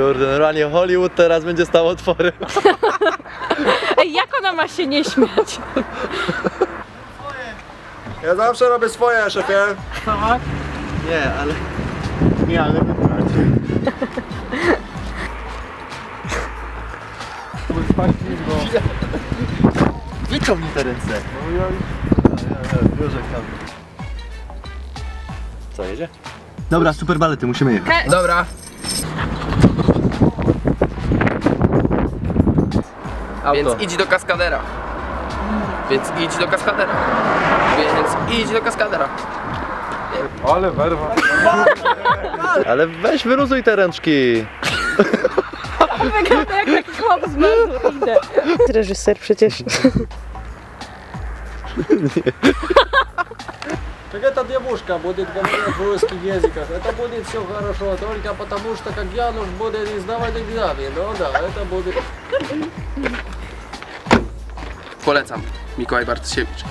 Kurde, normalnie Hollywood teraz będzie stał otworem. Ej, jak ona ma się nie śmiać? Ja zawsze robię swoje, szefie. Nie, ale... Nie, ale wybrać. Wyciągnij te ręce. No ja... Biorę kamerę. Co, jedzie? Dobra, super balety, musimy jechać. Dobra. Auto. Więc idź do kaskadera. Więc idź do kaskadera. Więc idź do kaskadera. Ale werwa. Ale weź wyluzuj te rączki. Wygląda jak taki chłop z Reżyser przecież. эта девушка будет говорить в русских языках. Это будет все хорошо, только потому что как Януш будет издавать экзамен. Ну да, это будет... Polecam. Mikołaj Bartosiewicz.